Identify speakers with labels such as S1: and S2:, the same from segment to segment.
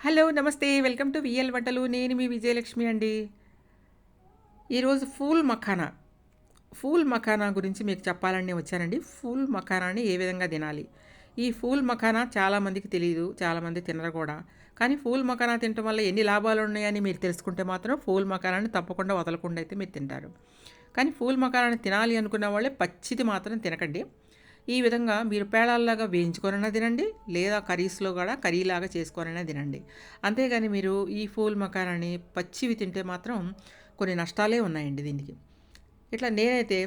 S1: Hello నమస్తే. Welcome to VL వంటలు. నేను మీ విజయలక్ష్మి అండి. ఈరోజు ఫూల్ మఖానా. ఫూల్ మఖానా గురించి మీకు చెప్పాలని వచ్చానండి. ఫూల్ మఖానాని ఏ విధంగా తినాలి? ఈ ఫూల్ మఖానా చాలామందికి తెలియదు చాలామంది తినరు కూడా. కానీ ఫూల్ మఖానా తినటం వల్ల ఎన్ని లాభాలు ఉన్నాయని మీరు తెలుసుకుంటే మాత్రం ఫూల్ మఖానాని తప్పకుండా వదలకుండా అయితే మీరు తింటారు. కానీ ఫూల్ మఖానాని తినాలి అనుకున్న వాళ్ళే పచ్చిది మాత్రం తినకండి. ఈ విధంగా మీరు పేళాల్లాగా వేయించుకొనైనా తినండి లేదా కర్రీస్లో కూడా కర్రీలాగా చేసుకొనైనా తినండి. అంతేగాని మీరు ఈ ఫూల్ మకానాన్ని పచ్చివి తింటే మాత్రం కొన్ని నష్టాలే ఉన్నాయండి దీనికి. ఇట్లా నేనైతే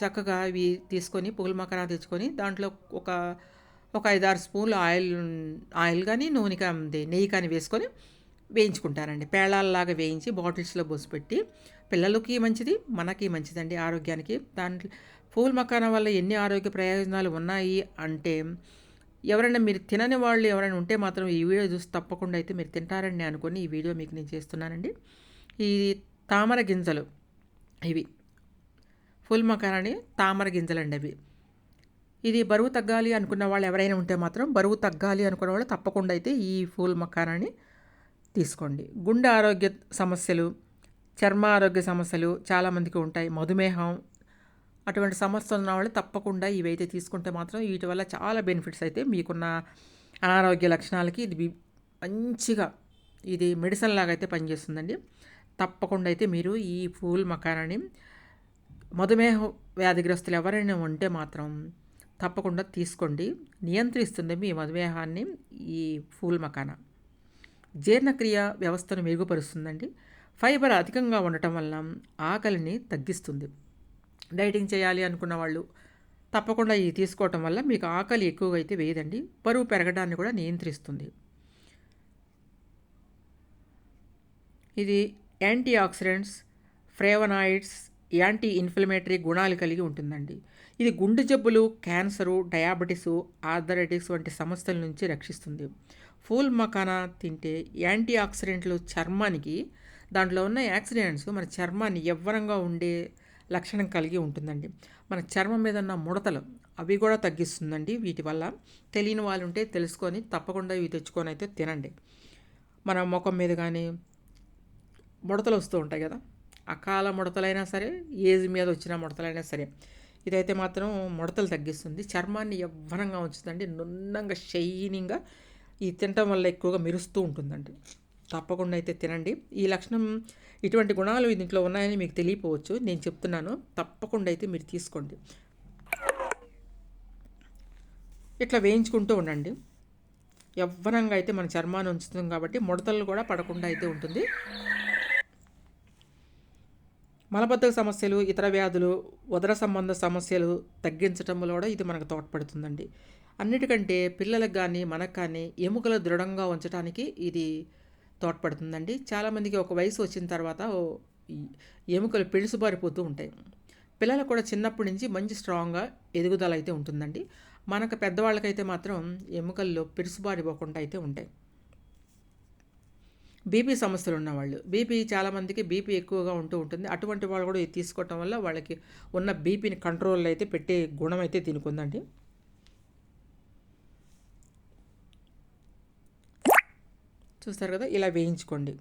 S1: చక్కగా ఇవి తీసుకొని పూల మకానా తెచ్చుకొని దాంట్లో ఒక ఒక ఐదారు స్పూన్లు ఆయిల్ ఆయిల్ కానీ నూనె కానీ నెయ్యి కానీ వేసుకొని వేయించుకుంటారండి పేళాల్లాగా వేయించి బాటిల్స్లో పోసిపెట్టి పిల్లలకి మంచిది మనకి మంచిదండి ఆరోగ్యానికి. దాంట్లో పూల్ మకాన వల్ల ఎన్ని ఆరోగ్య ప్రయోజనాలు ఉన్నాయి అంటే ఎవరైనా మీరు తినని వాళ్ళు ఎవరైనా ఉంటే మాత్రం ఈ వీడియో చూసి తప్పకుండా అయితే మీరు తింటారని అనుకుని ఈ వీడియో మీకు నేను చేస్తున్నానండి. ఈ తామర గింజలు ఇవి. ఫుల్ మకానాని తామర గింజలు అండి అవి. ఇది బరువు తగ్గాలి అనుకున్న వాళ్ళు ఎవరైనా ఉంటే మాత్రం బరువు తగ్గాలి అనుకున్న వాళ్ళు తప్పకుండా అయితే ఈ ఫూల్ మకానాన్ని తీసుకోండి. గుండె ఆరోగ్య సమస్యలు చర్మ ఆరోగ్య సమస్యలు చాలామందికి ఉంటాయి. మధుమేహం అటువంటి సమస్యలు ఉన్న వాళ్ళు తప్పకుండా ఇవైతే తీసుకుంటే మాత్రం వీటి వల్ల చాలా బెనిఫిట్స్ అయితే మీకున్న అనారోగ్య లక్షణాలకి ఇది మంచిగా ఇది మెడిసిన్ లాగా అయితే పనిచేస్తుందండి. తప్పకుండా అయితే మీరు ఈ పూల్ మకానాన్ని మధుమేహ వ్యాధిగ్రస్తులు ఎవరైనా ఉంటే మాత్రం తప్పకుండా తీసుకోండి. నియంత్రిస్తుంది మీ మధుమేహాన్ని ఈ ఫూల్ మకానా. జీర్ణక్రియ వ్యవస్థను మెరుగుపరుస్తుందండి. ఫైబర్ అధికంగా ఉండటం వల్ల ఆకలిని తగ్గిస్తుంది. డైటింగ్ చేయాలి అనుకున్న వాళ్ళు తప్పకుండా ఇది తీసుకోవటం వల్ల మీకు ఆకలి ఎక్కువగా అయితే వేయదండి. బరువు పెరగడాన్ని కూడా నియంత్రిస్తుంది. ఇది antioxidants flavonoids anti inflammatory గుణాలు కలిగి ఉంటుందండి. ఇది గుండె జబ్బులు క్యాన్సరు డయాబెటీసు ఆర్థరైటిక్స్ వంటి సమస్యల నుంచి రక్షిస్తుంది. ఫూల్ మకానా తింటే యాంటీ ఆక్సిడెంట్లు చర్మానికి దాంట్లో ఉన్న యాక్సిడెంట్స్ మన చర్మాన్ని ఎవ్వరంగా ఉండే లక్షణం కలిగి ఉంటుందండి. మన చర్మం మీద ఉన్న ముడతలు అవి కూడా తగ్గిస్తుందండి. వీటి వల్ల తెలియని వాళ్ళు ఉంటే తెలుసుకొని తప్పకుండా ఇవి తెచ్చుకొని అయితే తినండి. మన ముఖం మీద కానీ ముడతలు వస్తూ ఉంటాయి కదా అకాల ముడతలైనా సరే ఏజ్ మీద వచ్చిన ముడతలైనా సరే ఇదైతే మాత్రం ముడతలు తగ్గిస్తుంది. చర్మాన్ని యవ్వనంగా ఉంచుతుందండి. నున్నంగా షైనింగ్గా ఈ తినటం వల్ల ఎక్కువగా మెరుస్తూ ఉంటుందండి. తప్పకుండా అయితే తినండి. ఈ లక్షణం ఇటువంటి గుణాలు దీంట్లో ఉన్నాయని మీకు తెలియపోవచ్చు. నేను చెప్తున్నాను. తప్పకుండా అయితే మీరు తీసుకోండి. ఇట్లా వేయించుకుంటూ ఉండండి. యవ్వనంగా అయితే మన చర్మాన్ని ఉంచుతుంది కాబట్టి ముడతలు కూడా పడకుండా అయితే ఉంటుంది. మలబద్ధక సమస్యలు ఇతర వ్యాధులు ఉదర సంబంధ సమస్యలు తగ్గించడంలో కూడా ఇది మనకు తోడ్పడుతుందండి. అన్నిటికంటే పిల్లలకు కానీ మనకు కానీ ఎముకలు దృఢంగా ఉంచడానికి ఇది తోడ్పడుతుందండి చాలామందికి ఒక వయసు వచ్చిన తర్వాత ఎముకలు పెళుసుబారిపోతూ ఉంటాయి. పిల్లలు కూడా చిన్నప్పటి నుంచి మంచి స్ట్రాంగ్గా ఎదుగుదల అయితే ఉంటుందండి. మనకు పెద్దవాళ్ళకైతే మాత్రం ఎముకల్లో పిరుసుబారిపోకుండా అయితే ఉంటాయి. బీపీ సమస్యలు ఉన్నవాళ్ళు. బీపీ చాలామందికి బీపీ ఎక్కువగా ఉంటూ ఉంటుంది. అటువంటి వాళ్ళు కూడా ఇది తీసుకోవటం వల్ల వాళ్ళకి ఉన్న బీపీని కంట్రోల్లో అయితే పెట్టే గుణం అయితే దీనికి ఉందండి. చూస్తారు కదా ఇలా వేయించుకోండి.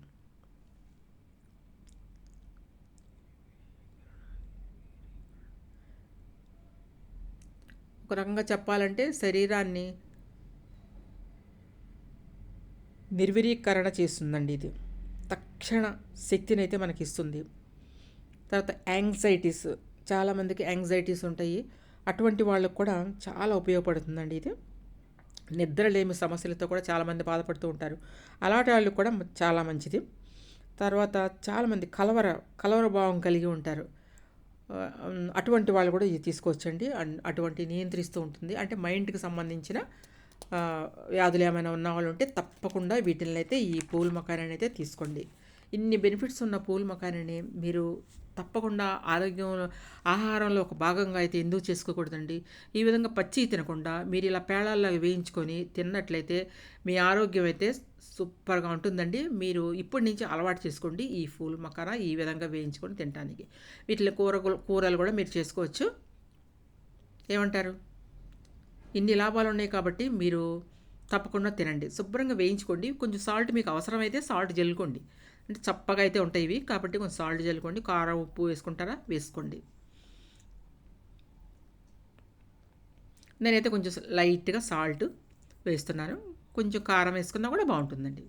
S1: ఒక రకంగా చెప్పాలంటే శరీరాన్ని నిర్వీరీకరణ చేస్తుందండి ఇది. తక్షణ శక్తిని అయితే మనకి ఇస్తుంది తర్వాత యాంగ్జైటీస్ చాలామందికి యాంగ్జైటీస్ ఉంటాయి. అటువంటి వాళ్ళకు కూడా చాలా ఉపయోగపడుతుందండి ఇది. నిద్రలేమి సమస్యలతో కూడా చాలామంది బాధపడుతూ ఉంటారు. అలాంటి వాళ్ళు కూడా చాలా మంచిది. తర్వాత చాలామంది కలవర కలవర భావం కలిగి ఉంటారు. అటువంటి వాళ్ళు కూడా ఇది తీసుకోవచ్చండి అటువంటి నియంత్రిస్తూ ఉంటుంది. అంటే మైండ్కి సంబంధించిన వ్యాధులు ఏమైనా ఉన్న వాళ్ళు ఉంటే తప్పకుండా వీటిని అయితే ఈ పూల మకానని అయితే తీసుకోండి. ఇన్ని బెనిఫిట్స్ ఉన్న పూల మకానని మీరు తప్పకుండా ఆరోగ్యం ఆహారంలో ఒక భాగంగా అయితే ఎందుకు చేసుకోకూడదండి? ఈ విధంగా పచ్చి తినకుండా మీరు ఇలా పేళాల్లో వేయించుకొని తిన్నట్లయితే మీ ఆరోగ్యం అయితే సూపర్గా ఉంటుందండి. మీరు ఇప్పటి నుంచి అలవాటు చేసుకోండి ఈ ఫూల్ మకర ఈ విధంగా వేయించుకొని తినడానికి వీటిలో కూర కూరలు కూడా మీరు చేసుకోవచ్చు. ఏమంటారు? ఇన్ని లాభాలు ఉన్నాయి కాబట్టి మీరు తప్పకుండా తినండి. శుభ్రంగా వేయించుకోండి. కొంచెం సాల్ట్ మీకు అవసరమైతే సాల్ట్ జల్లుకోండి. అంటే చప్పగా అయితే ఉంటాయి ఇవి. కాబట్టి కొంచెం సాల్ట్ చల్లుకోండి. కారం ఉప్పు వేసుకుంటారా? వేసుకోండి. నేనైతే కొంచెం లైట్గా సాల్ట్ వేస్తున్నాను. కొంచెం కారం వేసుకున్నా కూడా బాగుంటుందండి.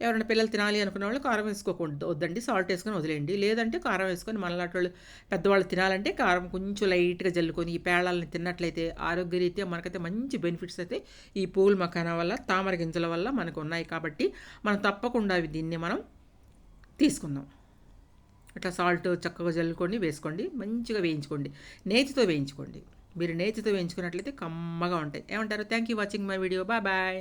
S1: ఎవరైనా పిల్లలు తినాలి అనుకున్న వాళ్ళు కారం వేసుకోకూడదు. వద్దండి సాల్ట్ వేసుకొని వదిలేయండి. లేదంటే కారం వేసుకొని మనలాంటి వాళ్ళు పెద్దవాళ్ళు తినాలంటే కారం కొంచెం లైట్గా జల్లుకొని ఈ పేళాలని తిన్నట్లయితే ఆరోగ్యరీత్యా మనకైతే మంచి బెనిఫిట్స్ అయితే ఈ పూల్ మకానా వల్ల తామర గింజల వల్ల మనకు ఉన్నాయి. కాబట్టి మనం తప్పకుండా దీన్ని మనం తీసుకుందాం. అట్లా సాల్ట్ చక్కగా జల్లుకొని వేసుకోండి. మంచిగా వేయించుకోండి. నేతితో వేయించుకోండి. మీరు నేతితో వేయించుకున్నట్లయితే కమ్మగా ఉంటాయి. ఏమంటారు? Thank you watching my video bye bye